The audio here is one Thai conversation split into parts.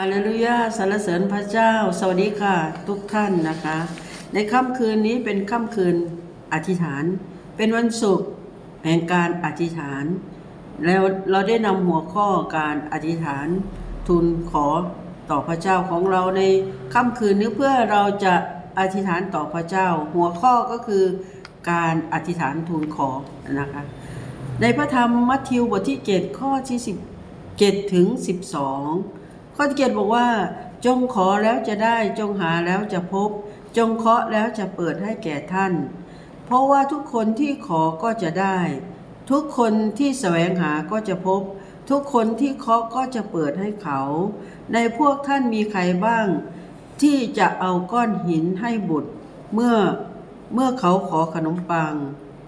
ฮาเลลูยาสรรเสริญพระเจ้า สวัสดีค่ะ ทุกท่านนะคะ ในค่ำคืนนี้เป็นค่ำคืนอธิษฐาน เป็นวันศุกร์แห่งการอธิษฐาน แล้วเราได้นำหัวข้อการอธิษฐานทูลขอต่อพระเจ้าของเราในค่ำคืนนี้เพื่อเราจะอธิษฐานต่อพระเจ้า หัวข้อก็คือการอธิษฐานทูลขอนะคะในพระธรรมมัทธิวบทที่ 7 ข้อที่17ถึง 12 ข้อที่เจ็ดบอกว่า จงขอแล้วจะได้จงหาแล้วจะพบ จงเคาะแล้วจะเปิดให้แก่ท่าน เพราะว่าทุกคนที่ขอก็จะได้ ทุกคนที่แสวงหาก็จะพบ ทุกคนที่เคาะก็จะเปิดให้เขา ในพวกท่านมีใครบ้าง ที่จะเอาก้อนหินให้บุตร เมื่อเมื่อเขาขอขนมปัง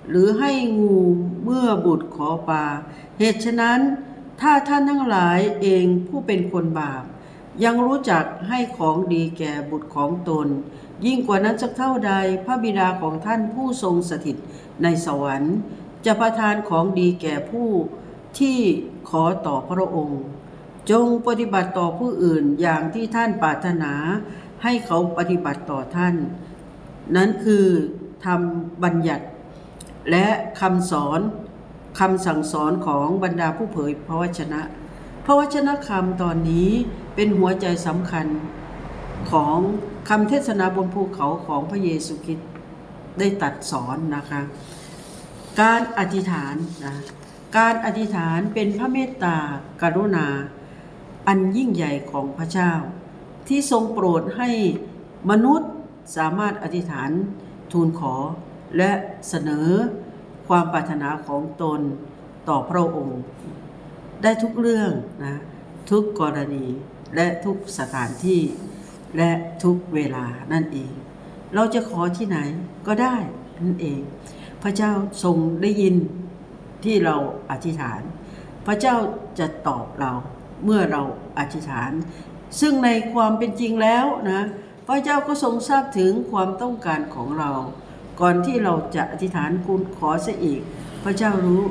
หรือให้งูเมื่อบุตรขอปลาเหตุฉะนั้น ถ้าท่านทั้งหลายเองผู้เป็นคนบาป ยังรู้จักให้ของดีแก่บุตรของตน ยิ่งกว่านั้นสักเท่าใดพระบิดาของท่านผู้ทรงสถิตในสวรรค์ จะประทานของดีแก่ผู้ที่ขอต่อพระองค์ จงปฏิบัติต่อผู้อื่นอย่างที่ท่านปรารถนาให้เขาปฏิบัติต่อท่าน นั้นคือทำบัญญัติ และคำสอน คำสั่งสอนของบรรดาผู้เผยพระวจนะ พระวจนะคำตอนนี้เป็นหัวใจสำคัญของคำเทศนาบนภูเขาของพระเยซูคริสต์ได้ตัดสอนนะคะ การอธิษฐานนะการอธิษฐานเป็นพระเมตตากรุณา อันยิ่งใหญ่ของพระเจ้า ที่ทรงโปรดให้มนุษย์สามารถอธิษฐานทูลขอและเสนอ ความปรารถนาของตนต่อพระองค์ ได้ทุกเรื่องนะทุกกรณีและทุกสถานที่ และทุกเวลานั่นเอง เราจะขอที่ไหนก็ได้นั่นเอง พระเจ้าทรงได้ยินที่เราอธิษฐาน พระเจ้าจะตอบเราเมื่อเราอธิษฐาน ซึ่งในความเป็นจริงแล้วนะพระเจ้าก็ทรงทราบถึงความต้องการของเรา ก่อนที่เราจะอธิษฐานคุณขอเสียอีก พระเจ้ารู้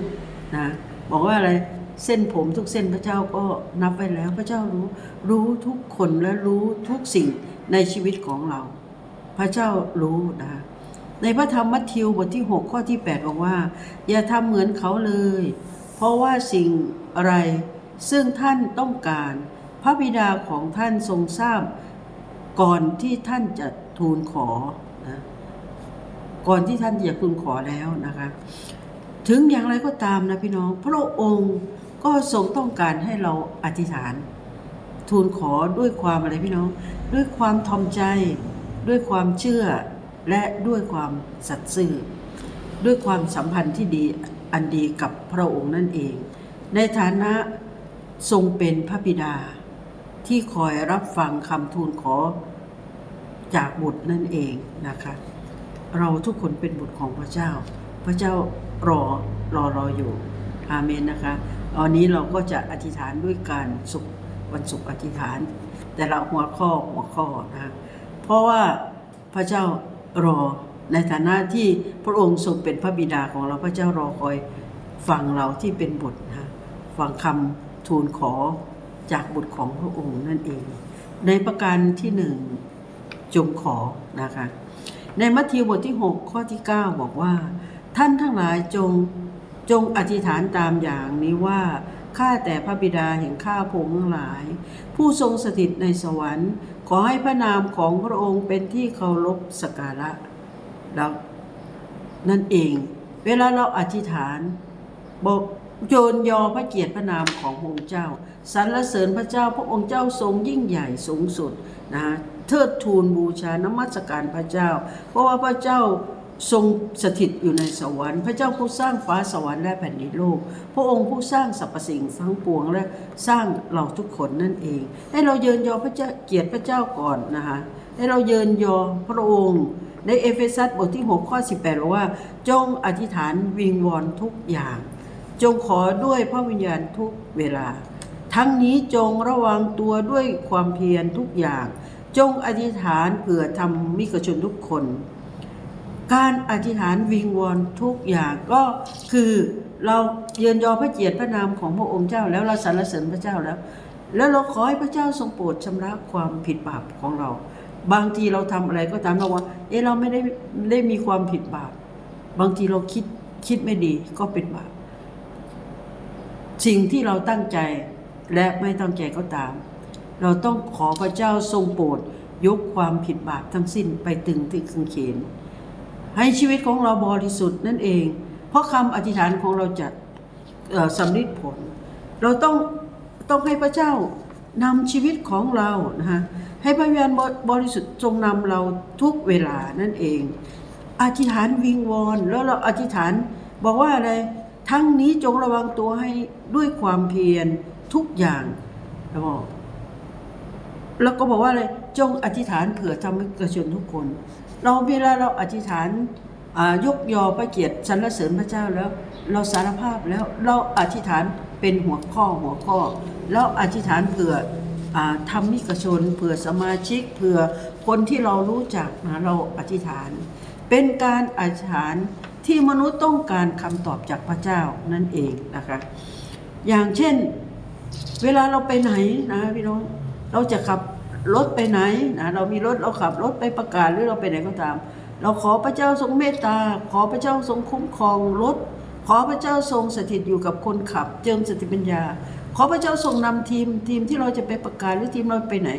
นะบอกว่าอะไรเส้นผมทุกเส้นพระเจ้าก็นับไว้แล้ว พระเจ้ารู้รู้ทุกคนและรู้ทุกสิ่งในชีวิตของเรา พระเจ้ารู้นะในพระธรรมมัทธิวบทที่ 6 ข้อที่ 8 บอกว่า อย่าทำเหมือนเขาเลย เพราะว่าสิ่งอะไรซึ่งท่านต้องการ พระบิดาของท่านทรงทราบ ก่อนที่ท่านจะทูลขอ ก่อนที่ท่านจะทูลขอแล้วนะคะ ถึงอย่างไรก็ตามนะพี่น้อง พระองค์ก็ทรงต้องการให้เราอธิษฐาน ทูลขอด้วยความอะไรพี่น้อง ด้วยความทอมใจ ด้วยความเชื่อ และด้วยความสัตย์ซื่อ ด้วยความสัมพันธ์ที่ดีอันดีกับพระองค์นั่นเอง ในฐานะทรงเป็นพระบิดา ที่คอยรับฟังคำทูลขอจากบุตรนั่นเองนะคะ เราทุกคนเป็นบุตรของพระเจ้า พระเจ้ารอรอรออยู่อาเมนนะคะวันนี้เราก็จะอธิษฐานด้วยการสุขวันศุกร์อธิษฐาน แต่ละหัวข้อหัวข้อนะคะเพราะว่าพระเจ้ารอในฐานะที่พระองค์ทรงเป็นพระบิดาของเราพระเจ้ารอคอยฟังเราที่เป็นบุตรนะฟังคำทูลขอจากบุตรของพระองค์นั่นเอง ในประการที่หนึ่งจงขอนะคะ ในมัทธิวบทที่ 6 ข้อที่ 9 บอกว่า ท่านทั้งหลายจงจงอธิษฐานตามอย่างนี้ว่าข้าแต่พระบิดาแห่งข้าพงทั้งหลาย ผู้ทรงสถิตในสวรรค์ ขอให้พระนามของพระองค์เป็นที่เคารพสักการะแล้วนั่นเอง เวลาเราอธิษฐานบอกโยนยอพระเกียรติพระนามของพระองค์เจ้าสรรเสริญพระเจ้าพระองค์เจ้าทรงยิ่งใหญ่สูงสุดนะ เทิดทูนบูชานมัสการพระเจ้า เพราะว่าพระเจ้าทรงสถิตอยู่ในสวรรค์ พระเจ้าผู้สร้างฟ้าสวรรค์และแผ่นดินโลก พระองค์ผู้สร้างสรรพสิ่งทั้งปวงและสร้างเราทุกคนนั่นเอง ให้เราเยินยอพระเจ้าเกียรติพระเจ้าก่อนนะคะให้เราเยินยอพระองค์ในเอเฟซัสบทที่ 6 ข้อ 18บอกว่า จงอธิษฐานวิงวอนทุกอย่าง จงขอด้วยพระวิญญาณทุกเวลา ทั้งนี้จงระวังตัวด้วยความเพียรทุกอย่าง จงอธิษฐานเผื่อทำมิกชนทุกคน การอธิษฐานวิงวอนทุกอย่างก็คือเราเยือนยอพระเกียรติพระนามของพระองค์เจ้าแล้วเราสรรเสริญพระเจ้าแล้ว แล้วเราขอให้พระเจ้าทรงโปรดชำระความผิดบาปของเรา บางทีเราทำอะไรก็ตามเราว่าเอะเราไม่ได้ได้มีความผิดบาป บางทีเราคิดคิดไม่ดีก็เป็นบาปสิ่งที่เราตั้งใจและไม่ตั้งใจก็ตาม เราต้องขอพระเจ้าทรงโปรดยกความผิดบาปทั้งสิ้นไปตึงที่คังเขน ให้ชีวิตของเราบริสุทธิ์นั่นเอง เพราะคำอธิษฐานของเราจะสำลิดผล เราต้องต้องให้พระเจ้านำชีวิตของเรานะฮะให้พระวิญญาณบริสุทธิ์ทรงนำเราทุกเวลานั่นเอง อธิษฐานวิงวอนแล้วเราอธิษฐานบอกว่าอะไรทั้งนี้จงระวังตัวให้ด้วยความเพียรทุกอย่างแล้วบอก แล้วก็บอกว่าอะไรจงอธิษฐานเผื่อทำให้กชนทุกคน เราเวลาเราอธิษฐานยกยอพระเกียรติสรรเสริญพระเจ้าแล้ว เราสารภาพแล้วเราอธิษฐานเป็นหัวข้อหัวข้อ แล้วอธิษฐานเผื่ออธรรมิกชน เผื่อสมาชิกเผื่อคนที่เรารู้จักนะเราอธิษฐาน เป็นการอธิษฐานที่มนุษย์ต้องการคำตอบจากพระเจ้านั่นเองนะคะ อย่างเช่น เวลาเราไปไหนนะพี่น้อง เราจะขับรถไปไหนนะเรามีรถเราขับรถไปประกาศหรือเราไปไหนก็ตาม เราขอพระเจ้าทรงเมตตา ขอพระเจ้าทรงคุ้มครองรถ ขอพระเจ้าทรงสถิตอยู่กับคนขับ เจิมสติปัญญา ขอพระเจ้าทรงนำทีมทีมที่เราจะไปประกาศหรือทีมเราไปไหน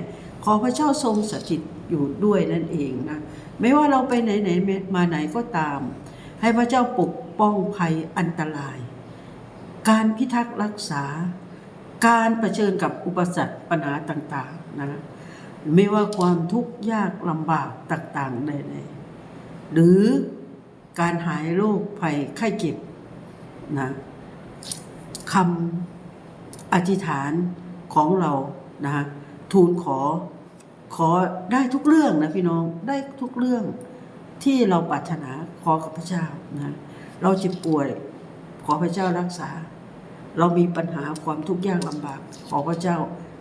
ขอพระเจ้าทรงสถิตอยู่ด้วยนั่นเองนะไม่ว่าเราไปไหนไหนมาไหนก็ตาม ให้พระเจ้าปกป้องภัยอันตราย การพิทักษ์รักษา การเผชิญกับอุปสรรคปัญหาต่างๆนะไม่ว่าความทุกข์ยากลำบากต่างๆใดๆหรือการหายโรคภัยไข้เจ็บนะคำอธิษฐานของเรานะทูลขอขอได้ทุกเรื่องนะพี่น้องได้ทุกเรื่องที่เราปรารถนาขอกับพระเจ้านะเราเจ็บป่วยขอพระเจ้ารักษา เรามีปัญหาความทุกข์ยากลำบาก ขอพระเจ้า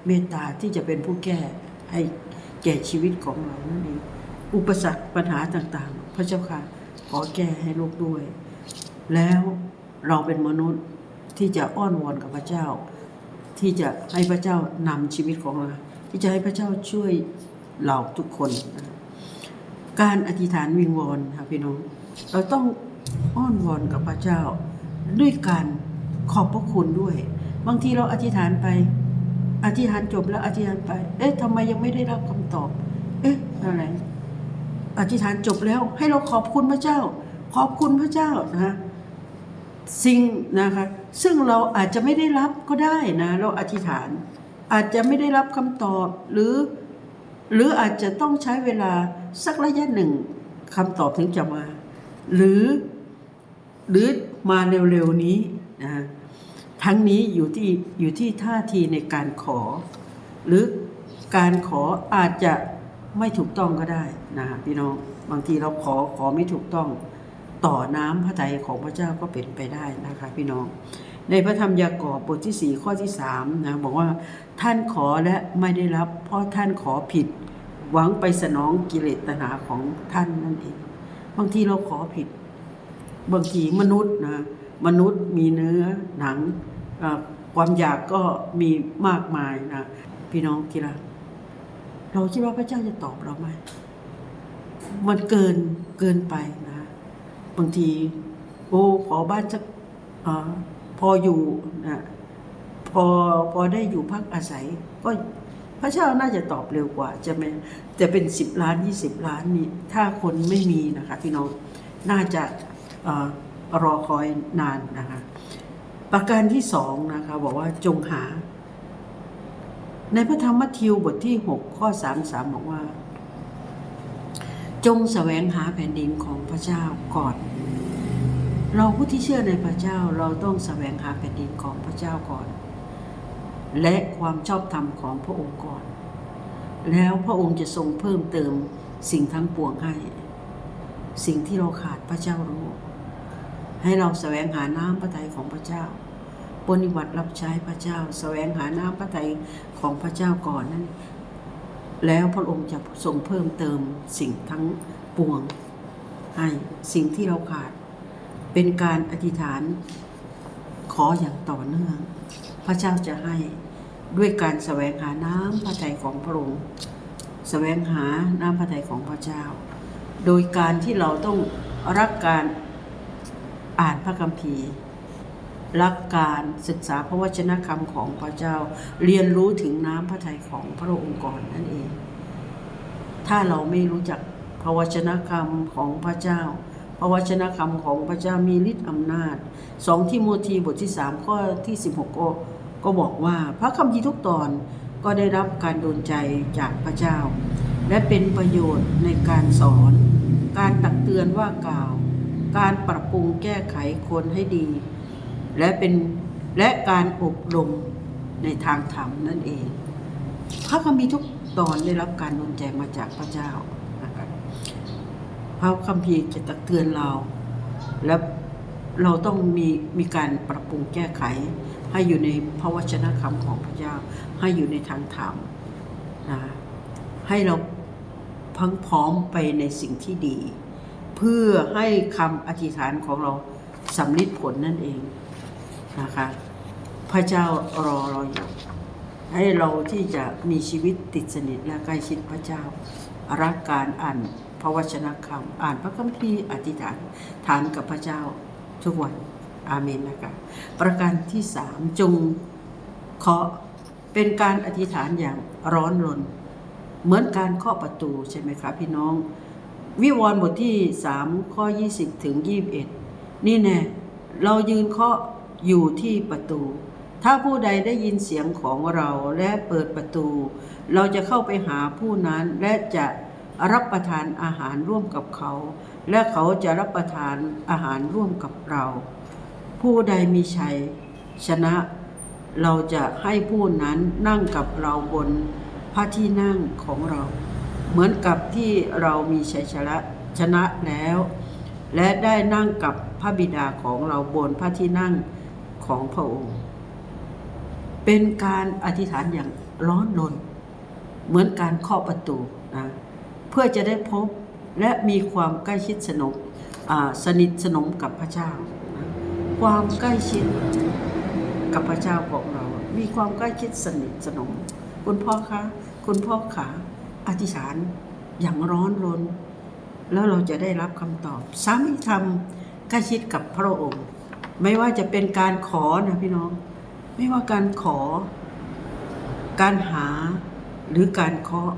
เมตตาที่จะเป็นผู้แก้ให้แก่ชีวิตของเรานั่นเองอุปสรรคปัญหาต่างๆ พระเจ้าค่ะขอแก้ให้โลกด้วย แล้วเราเป็นมนุษย์ที่จะอ้อนวอนกับพระเจ้า ที่จะให้พระเจ้านำชีวิตของเรา ที่จะให้พระเจ้าช่วยเราทุกคน การอธิษฐานวิงวอนค่ะพี่น้องเราต้องอ้อนวอนกับพระเจ้าด้วยการ ขอบพระคุณด้วย บางทีเราอธิษฐานไป อธิษฐานจบแล้วอธิษฐานไป เอ๊ะทำไมยังไม่ได้รับคำตอบ เอ๊ะอะไร อธิษฐานจบแล้ว ให้เราขอบคุณพระเจ้า ขอบคุณพระเจ้านะสิ่งนะคะซึ่งเราอาจจะไม่ได้รับก็ได้นะเราอธิษฐาน อาจจะไม่ได้รับคำตอบหรือ หรืออาจจะต้องใช้เวลาสักระยะหนึ่งคำตอบถึงจะมา หรือหรือมาเร็วๆนี้นะ ทั้งนี้อยู่ที่อยู่ที่ท่าทีในการขอ หรือการขออาจจะไม่ถูกต้องก็ได้นะพี่น้องบางทีเราขอขอไม่ถูกต้องต่อน้ำพระทัยของพระเจ้าก็เป็นไปได้นะคะพี่น้อง ในพระธรรมยากอบบทที่ 4 ข้อที่3นะบอกว่าท่านขอและไม่ได้รับ เพราะท่านขอผิด หวังไปสนองกิเลสตัณหาของท่านนั่นเอง บางทีเราขอผิด บางทีมนุษย์นะ มนุษย์มีเนื้อหนัง ความอยากก็มีมากมายนะพี่น้องคิดว่าเราคิดว่าพระเจ้าจะตอบเราไหมมันเกินเกินไปนะบางทีโอ้ขอบ้านสักอพออยู่นะพอพอได้อยู่พักอาศัย ก็พระเจ้าน่าจะตอบเร็วกว่าจะไหมแต่เป็นสิบล้านยี่สิบล้านนี่ถ้าคนไม่มีนะคะพี่น้องน่าจะ รอคอยนานนะคะประการที่สองนะคะบอกว่าจงหา ในพระธรรมมัทธิวบทที่ 6 ข้อ 33 บอกว่า จงแสวงหาแผ่นดินของพระเจ้าก่อน เราผู้ที่เชื่อในพระเจ้าเราต้องแสวงหาแผ่นดินของพระเจ้าก่อน และความชอบธรรมของพระองค์ก่อน แล้วพระองค์จะทรงเพิ่มเติมสิ่งทั้งปวงให้ สิ่งที่เราขาดพระเจ้ารู้ ให้เราแสวงหาน้ำพระทัยของพระเจ้าปฏิบัติรับใช้พระเจ้า แสวงหาน้ำพระทัยของพระเจ้าก่อนนั้น แล้วพระองค์จะทรงเพิ่มเติมสิ่งทั้งปวง ให้สิ่งที่เราขาด เป็นการอธิษฐานขออย่างต่อเนื่อง พระเจ้าจะให้ด้วยการแสวงหาน้ำพระทัยของพระองค์แสวงหาน้ำพระทัยของพระเจ้า โดยการที่เราต้องรักการ อ่านพระคัมภีร์ รักการศึกษาพระวจนะคำของพระเจ้า เรียนรู้ถึงน้ำพระทัยของพระองค์ก่อนนั่นเอง ถ้าเราไม่รู้จักพระวจนะคำของพระเจ้า พระวจนะคำของพระเจ้ามีฤทธิ์อำนาจสองที่โมธีบทที่สามข้อที่สิบหกก็บอกว่าพระคำพีร์ทุกตอนก็ได้รับการโดนใจจากพระเจ้า และเป็นประโยชน์ในการสอน การตักเตือนว่ากล่าว การปรับปรุงแก้ไขคนให้ดี และเป็นและการอบรมในทางธรรมนั่นเอง พระคัมภีร์ทุกตอนได้รับการดลใจมาจากพระเจ้านะครับพระคัมภีร์จะตักเตือนเรา และเราต้องมีมีการปรับปรุงแก้ไข ให้อยู่ในพระวจนะคำของพระเจ้า ให้อยู่ในทางธรรมนะให้เราพังพร้อมไปในสิ่งที่ดี เพื่อให้คำอธิษฐานของเราสำลิดผลนั่นเองนะคะ พระเจ้ารอเราอยู่ให้เราที่จะมีชีวิตติดสนิทและใกล้ชิดพระเจ้า รักการอ่านพระวจนะคำอ่านพระคัมภีร์อธิษฐานฐานกับพระเจ้าทุกวันอาเมนนะคะประการที่สามจงเคาะเป็นการอธิษฐานอย่างร้อนรน เหมือนการเคาะประตูใช่ไหมคะพี่น้อง วิวรณ์บทที่สามข้อยี่สิบถึงยี่บเอ็ดนี่แน่เรายืนเคาะอยู่ที่ประตู ถ้าผู้ใดได้ยินเสียงของเราและเปิดประตู เราจะเข้าไปหาผู้นั้นและจะรับประทานอาหารร่วมกับเขา และเขาจะรับประทานอาหารร่วมกับเรา ผู้ใดมีชัย ชนะ เราจะให้ผู้นั้นนั่งกับเราบนพระที่นั่งของเรา เหมือนกับที่เรามีชัยชนะชนะแล้ว และได้นั่งกับพระบิดาของเราบนพระที่นั่งของพระองค์ เป็นการอธิษฐานอย่างร้อนรนเหมือนการเคาะประตูนะเพื่อจะได้พบและมีความใกล้ชิดสนมสนิทสนมกับพระเจ้านะความใกล้ชิดกับพระเจ้าของเรา มีความใกล้ชิดสนิทสนม คุณพ่อคะ คุณพ่อขา อธิษฐานอย่างร้อนรน แล้วเราจะได้รับคำตอบ สามีทำใกล้ชิดกับพระองค์ ไม่ว่าจะเป็นการขอนะพี่น้อง ไม่ว่าการขอ การหาหรือการเคาะ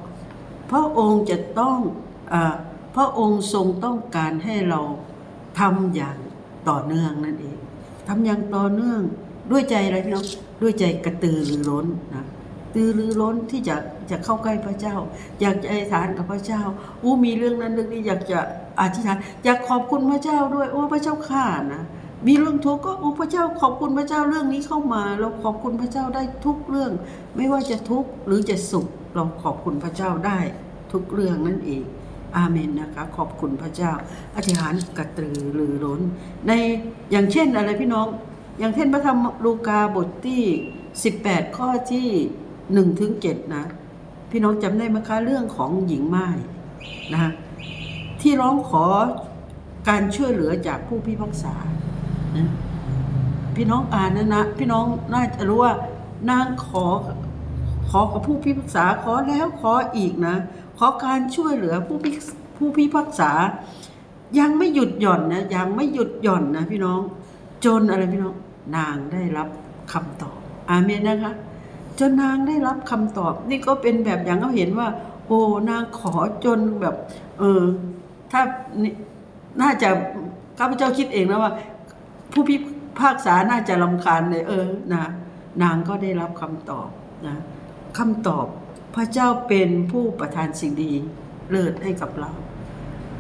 พระองค์จะต้องอพระองค์ทรงต้องการให้เราทำอย่างต่อเนื่องนั่นเองทำอย่างต่อเนื่องด้วยใจอะไรพี่น้องด้วยใจกระตือรือร้นนะ ตือรือร้นที่จะจะเข้าใกล้พระเจ้า อยากจะอธิษฐานกับพระเจ้าอู้มีเรื่องนั้นเรื่องนี้อยากจะอธิษฐานอยากขอบคุณพระเจ้าด้วย โอ้พระเจ้าข้านะมีเรื่องทุกข์ก็โอ้พระเจ้าขอบคุณพระเจ้าเรื่องนี้เข้ามา เราขอบคุณพระเจ้าได้ทุกเรื่อง ไม่ว่าจะทุกข์หรือจะสุข เราขอบคุณพระเจ้าได้ทุกเรื่องนั่นเองอาเมนนะคะ ขอบคุณพระเจ้าอธิษฐานกระตือรือร้น ในอย่างเช่นอะไรพี่น้อง อย่างเช่นพระธรรมลูกาบทที่ 18 ข้อที่ 1ถึง7นะ พี่น้องจำได้ไหมคะเรื่องของหญิงไม้นะที่ร้องขอการช่วยเหลือจากผู้พิพากษานะพี่น้องอ่านนะนะ พี่น้องน่าจะรู้ว่านางขอขอกับผู้พิพากษาขอแล้วขออีกนะ ขอการช่วยเหลือผู้พิผู้พิพากษา ยังไม่หยุดหย่อนนะยังไม่หยุดหย่อนนะพี่น้องจนอะไรพี่น้องนางได้รับคำตอบอาเมนนะคะ จนนางได้รับคำตอบ นี่ก็เป็นแบบอย่างเขาเห็นว่า โอ้นางขอจนแบบ เออ ถ้านี่น่าจะข้าพเจ้าคิดเองนะว่า ผู้พิพากษาน่าจะลำคาญเลย เออนะนางก็ได้รับคำตอบนะคำตอบพระเจ้าเป็นผู้ประทานสิ่งดีเลิศให้กับเรา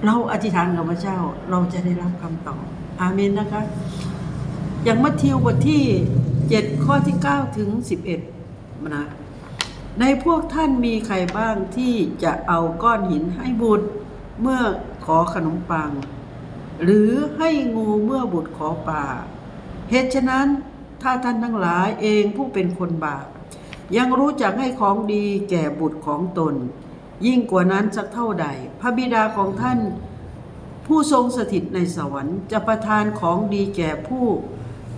เราอธิษฐานกับพระเจ้าเราจะได้รับคำตอบ อาเมนนะคะ อย่างมัทธิวบทที่ 7 ข้อที่ 9 ถึง 11 นะในพวกท่านมีใครบ้างที่จะเอาก้อนหินให้บุตรเมื่อขอขนมปัง หรือให้งูเมื่อบุตรขอปลาเหตุฉะนั้นถ้าท่านทั้งหลายเองผู้เป็นคนบาปยังรู้จักให้ของดีแก่บุตรของตน ยิ่งกว่านั้นสักเท่าใด พระบิดาของท่าน ผู้ทรงสถิตในสวรรค์ จะประทานของดีแก่ผู้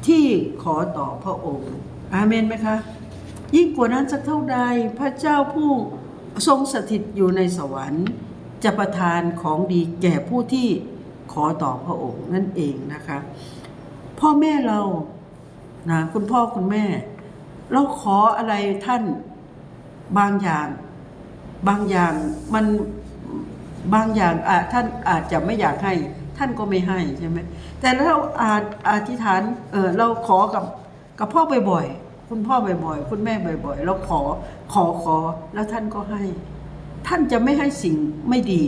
ที่ขอต่อพระองค์ อาเมนไหมคะ ยิ่งกว่านั้นสักเท่าใดพระเจ้าผู้ทรงสถิตอยู่ในสวรรค์ จะประทานของดีแก่ผู้ที่ขอต่อพระองค์นั่นเองนะคะ พ่อแม่เรานะคุณพ่อคุณแม่ เราขออะไรท่านบางอย่างบางอย่างมันบางอย่างอาท่านอาจจะไม่อยากให้ท่านก็ไม่ให้ใช่ไหมแต่เราอาจอธิษฐานเออเราขอกับกับพ่อบ่อยๆ คุณพ่อบ่อยๆ คุณแม่บ่อยๆ เราขอขอขอแล้วท่านก็ให้ ท่านจะไม่ให้สิ่งไม่ดี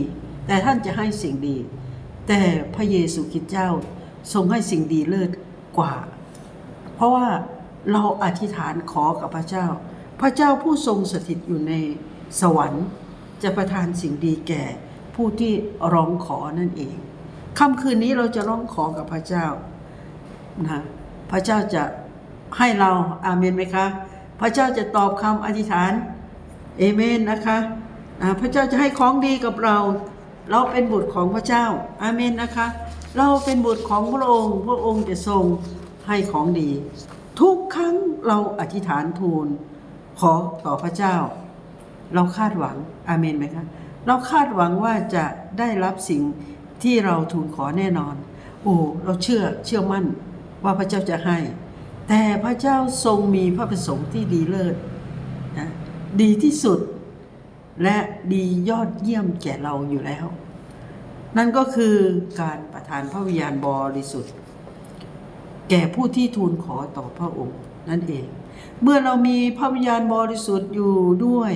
แต่ท่านจะให้สิ่งดี แต่พระเยซูคริสต์เจ้าทรงให้สิ่งดีเลิศกว่า เพราะว่าเราอธิษฐานขอกับพระเจ้า พระเจ้าผู้ทรงสถิตอยู่ในสวรรค์ จะประทานสิ่งดีแก่ผู้ที่ร้องขอนั่นเองค่ำคืนนี้เราจะร้องขอกับพระเจ้านะพระเจ้าจะ ให้เราอาเมนไหมคะ พระเจ้าจะตอบคำอธิษฐานเอเมนนะคะพระเจ้าจะให้ของดีกับเรา เราเป็นบุตรของพระเจ้าอาเมนนะคะ เราเป็นบุตรของพระองค์ พระองค์จะทรงให้ของดี ทุกครั้งเราอธิษฐานทูล ขอต่อพระเจ้า เราคาดหวังอาเมนไหมคะเราคาดหวังว่าจะได้รับสิ่งที่เราทูลขอแน่นอน โอ้เราเชื่อเชื่อมั่นว่าพระเจ้าจะให้ แต่พระเจ้าทรงมีพระประสงค์ที่ดีเลิศนะดีที่สุด และดียอดเยี่ยมแก่เราอยู่แล้ว นั่นก็คือการประทานพระวิญญาณบริสุทธิ์ แก่ผู้ที่ทูลขอต่อพระองค์นั่นเอง เมื่อเรามีพระวิญญาณบริสุทธิ์อยู่ด้วย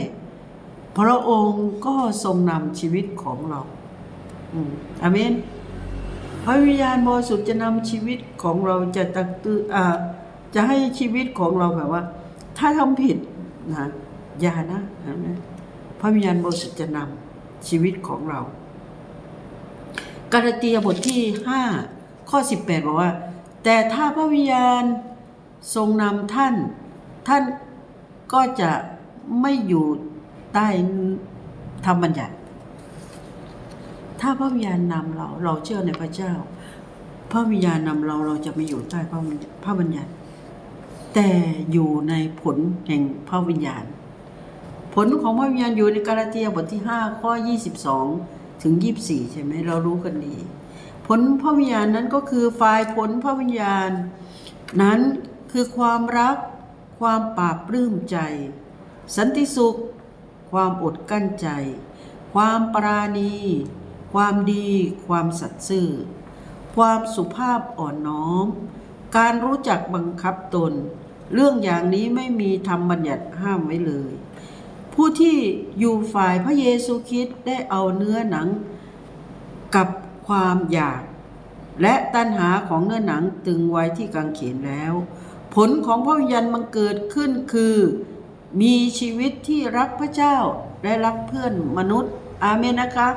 พระองค์ก็ทรงนำชีวิตของเราอืมอาเมนพระวิญญาณบริสุทธิ์จะนำชีวิตของเราจะตักตืออ่า จะให้ชีวิตของเราแบบว่า ถ้าทำผิดนะอย่านะนะพระวิญญาณบริสุทธิ์จะนำชีวิตของเรา กาลาเตียบทที่5ข้อ18บอกว่า แต่ถ้าพระวิญญาณทรงนำท่าน ท่านก็จะไม่อยู่ใต้ธรรมบัญญัติ ถ้าพระวิญญาณนำเรา เราเชื่อในพระเจ้า พระวิญญาณนำเราเราจะไม่อยู่ใต้พระพระบัญญัติ แต่อยู่ในผลแห่งพระวิญญาณ ผลของพระวิญญาณอยู่ในกาลาเทียบทที่ 5 ข้อ 22 ถึง 24 ใช่ไหมเรารู้กันดี ผลพระวิญญาณนั้นก็คือฝ่ายผลพระวิญญาณ นั้นคือความรัก ความปราบปลื้มใจ สันติสุข ความอดกั้นใจ ความปราณี ความดี ความสัตย์ซื่อ ความสุภาพอ่อนน้อมการรู้จักบังคับตน เรื่องอย่างนี้ไม่มีธรรมบัญญัติห้ามไว้เลย ผู้ที่อยู่ฝ่ายพระเยซูคริสต์ได้เอาเนื้อหนังกับความอยาก และตัณหาของเนื้อหนังตึงไว้ที่กางเขนแล้ว ผลของพระวิญญาณมันเกิดขึ้นคือ มีชีวิตที่รักพระเจ้าและรักเพื่อนมนุษย์ อาเมนนะคะ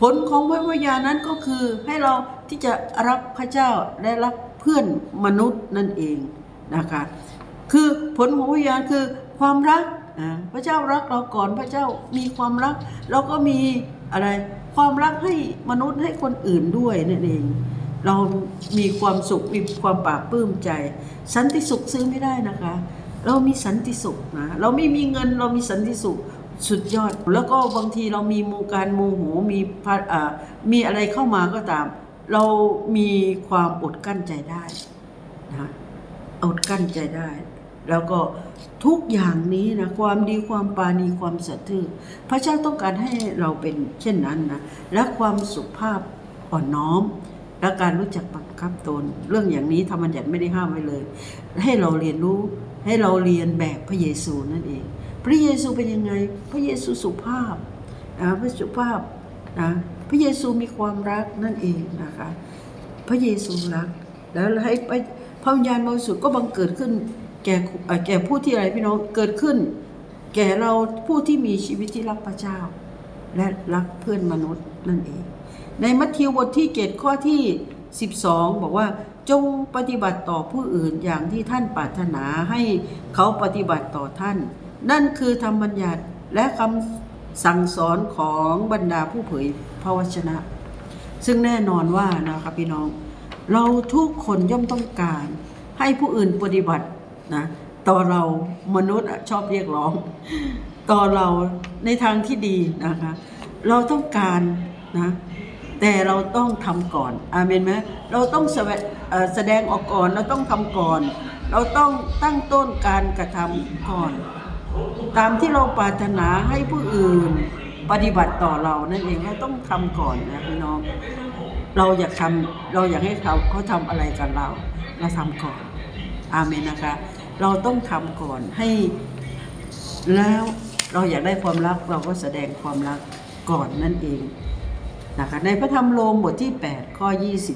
ผลของพระวิญญาณนั้นก็คือให้เราที่จะรักพระเจ้าและรักเพื่อนมนุษย์นั่นเองนะคะ คือผลของวิญญาณคือความรักพระเจ้ารักเราก่อนพระเจ้ามีความรัก เราก็มีอะไรความรักให้มนุษย์ให้คนอื่นด้วยนั่นเอง เรามีความสุขมีความปราบปลื้มใจ สันติสุขซื้อไม่ได้นะคะ เรามีสันติสุขนะเราไม่มีเงินเรามีสันติสุขสุดยอด แล้วก็บางทีเรามีโมการโมโหมีอ่ามีอะไรเข้ามาก็ตาม เรามีความอดกั้นใจได้นะอดกั้นใจได้ แล้วก็ทุกอย่างนี้นะความดีความปาณีความสัตย์ซื่อพระเจ้าต้องการให้เราเป็นเช่นนั้นนะและความสุภาพอ่อนน้อม และการรู้จักบังคับตน เรื่องอย่างนี้ธรรมบัญญัติไม่ได้ห้ามไว้เลย ให้เราเรียนรู้ให้เราเรียนแบบพระเยซูนั่นเอง พระเยซูเป็นยังไง พระเยซูสุภาพนะพระสุภาพนะพระเยซูมีความรักนั่นเองนะคะ พระเยซูรัก แล้วให้พระพระวิญญาณบริสุทธิ์ก็บังเกิดขึ้น ก่แก่ผู้ที่อะไรพี่น้องเกิดขึ้น แก่เราผู้ที่มีชีวิตที่รักพระเจ้า และรักเพื่อนมนุษย์นั่นเอง ในมัทธิวบทที่เกตข้อที่ 12 บอกว่าจงปฏิบัติต่อผู้อื่นอย่างที่ท่านปรารถนาให้เขาปฏิบัติต่อท่าน นั่นคือธรรมบัญญัติและคำสั่งสอนของบรรดาผู้เผยพระวจนะ ซึ่งแน่นอนว่านะครับพี่น้อง เราทุกคนย่อมต้องการให้ผู้อื่นปฏิบัติ นะต่อเรามนุษย์ชอบเรียกร้องต่อเราในทางที่ดีนะคะ เราต้องการนะแต่เราต้องทำก่อนอาเมนไหมเราต้องแสดงออกก่อนเราต้องทำก่อน เราต้องตั้งต้นการกระทำก่อน ตามที่เราปรารถนาให้ผู้อื่นปฏิบัติต่อเรานั่นเองเราต้องทำก่อนนะพี่น้องเราอยากทำเราอยากให้เขาเขาทำอะไรกับเรา เราทำก่อนอาเมนนะคะ เราต้องทำก่อนให้แล้วเราอยากได้ความรักเราก็แสดงความรักก่อนนั่นเองนะคะในพระธรรมโรมบทที่ 8 ข้อ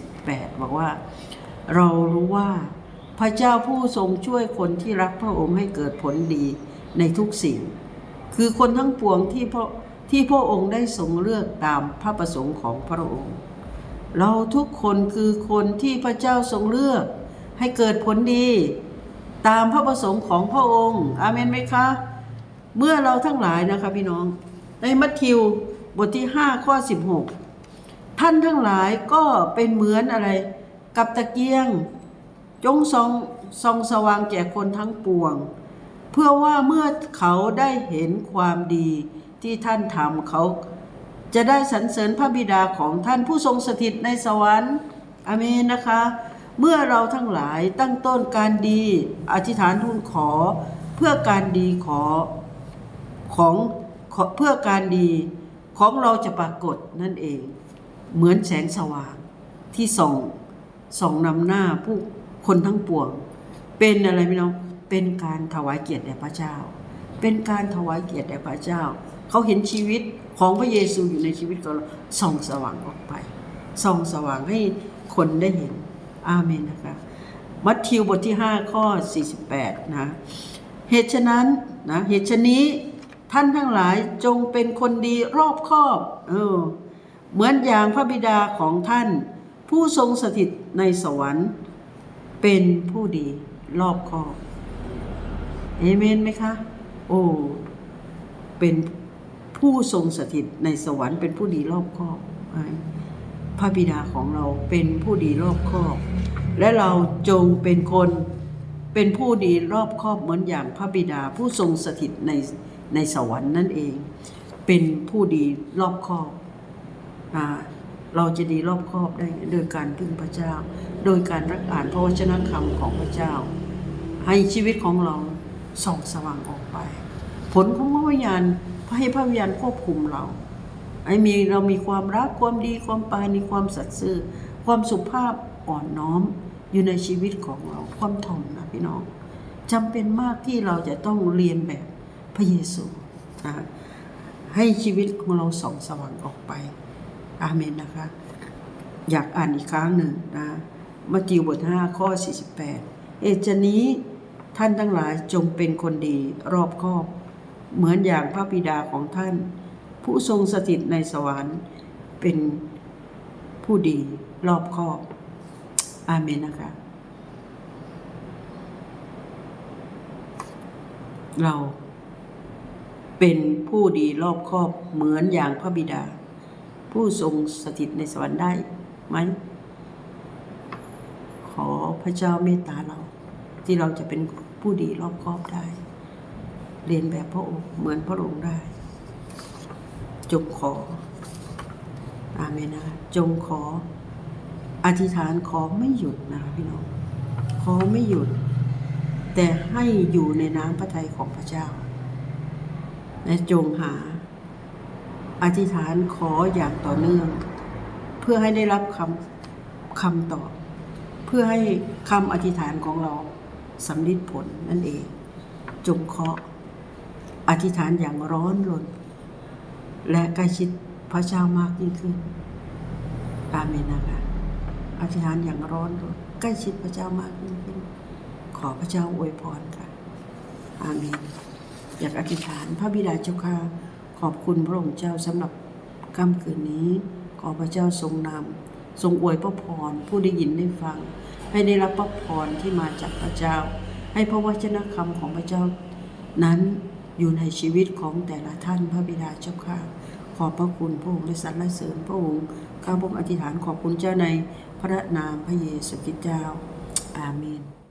28 บอกว่า เรารู้ว่าพระเจ้าผู้ทรงช่วยคนที่รักพระองค์ให้เกิดผลดีในทุกสิ่ง คือคนทั้งปวงที่พระที่พระองค์ได้ทรงเลือกตามพระประสงค์ของพระองค์ เราทุกคนคือคนที่พระเจ้าทรงเลือกให้เกิดผลดี ตามพระประสงค์ของพระองค์อาเมนไหมคะ เมื่อเราทั้งหลายนะคะพี่น้อง ในมัทธิวบทที่ 5 ข้อ 16 ท่านทั้งหลายก็เป็นเหมือนอะไร กับตะเกียง จงส่องส่องสว่างแก่คนทั้งปวง เพื่อว่าเมื่อเขาได้เห็นความดีที่ท่านทำเขา จะได้สรรเสริญพระบิดาของท่านผู้ทรงสถิตในสวรรค์อเมนนะคะ เมื่อเราทั้งหลายตั้งต้นการดีอธิษฐานทูลขอ เพื่อการดีขอของขอเพื่อการดีของเราจะปรากฏนั่นเอง เหมือนแสงสว่างที่ส่องส่องนำหน้าผู้คนทั้งปวง เป็นอะไรไม่น้องเป็นการถวายเกียรติแด่พระเจ้า เป็นการถวายเกียรติแด่พระเจ้า เขาเห็นชีวิตของพระเยซูอยู่ในชีวิตของเราส่องสว่างออกไปส่องสว่างให้คนได้เห็น อาเมนนะคะมัทธิวบทที่ 5 ข้อ 48 นะเหตุฉะนั้นนะเหตุฉะนี้ท่านทั้งหลายจงเป็นคนดีรอบคอบเออเหมือนอย่างพระบิดาของท่าน ผู้ทรงสถิตในสวรรค์ เป็นผู้ดีรอบคอบเอเมนไหมคะ โอ้เป็นผู้ทรงสถิตในสวรรค์เป็นผู้ดีรอบคอบ ระบิดาของเราเป็นผู้ดีรอบคอบ และเราจงเป็นคนเป็นผู้ดีรอบคอบเหมือนอย่างพระบิดาผู้ทรงสถิตในในสวรรค์นั่นเอง เป็นผู้ดีรอบคอบอเราจะดีรอบคอบได้โดยการพึ่งพระเจ้า โดยการรักอ่านพระวจนะคำของพระเจ้า ให้ชีวิตของเราส่องสว่างออกไป ผลของพระวิญญาณให้พระวิญญาณควบคุมเรา ไอ้มีเรามีความรักความดีความปานีความสัตย์ซื่อ ความสุภาพอ่อนน้อมอยู่ในชีวิตของเราความถ่อมนะพี่น้องจำเป็นมากที่เราจะต้องเรียนแบบพระเยซูนะให้ชีวิตของเราส่องสว่างออกไป อาเมนนะคะ อยากอ่านอีกครั้งหนึ่งนะมัทธิวบท 5 ข้อ 48 เอจนี้ท่านทั้งหลายจงเป็นคนดีรอบคอบ เหมือนอย่างพระบิดาของท่าน ผู้ทรงสถิตในสวรรค์เป็นผู้ดีรอบคอบอาเมนนะคะ เราเป็นผู้ดีรอบคอบเหมือนอย่างพระบิดา ผู้ทรงสถิตในสวรรค์ได้ไหมขอพระเจ้าเมตตาเรา ที่เราจะเป็นผู้ดีรอบคอบได้ เรียนแบบพระองค์เหมือนพระองค์ได้ จงขอ อาเมนนะจงขอ อธิษฐานขอไม่หยุดนะพี่น้อง ขอไม่หยุด แต่ให้อยู่ในน้ำพระทัยของพระเจ้า และจงหา อธิษฐานขออย่างต่อเนื่อง เพื่อให้ได้รับคำคำตอบ เพื่อให้คำอธิษฐานของเราสำลิดผลนั่นเอง จงเคาะอธิษฐานอย่างร้อนรน และใกล้ชิดพระเจ้ามากยิ่งขึ้น อาเมนนะคะอธิษฐานอย่างร้อนรนใกล้ชิดพระเจ้ามากยิ่งขึ้น ขอพระเจ้าอวยพรค่ะ อาเมน อยากอธิษฐานพระบิดาเจ้าค่ะขอบคุณพระองค์เจ้าสำหรับค่ำคืนนี้ ขอพระเจ้าทรงนำทรงอวยพระพรผู้ได้ยินได้ฟัง ให้ได้รับพระพรที่มาจากพระเจ้า ให้พระวจนะคำของพระเจ้า นั้น อยู่ในชีวิตของแต่ละท่านพระบิดาเจ้าค่ะขอบพระคุณพระองค์และสรรเสริญพระองค์ข้าพระองค์อธิษฐานขอบคุณเจ้าในพระนามพระเยซูคริสต์เจ้าอาเมน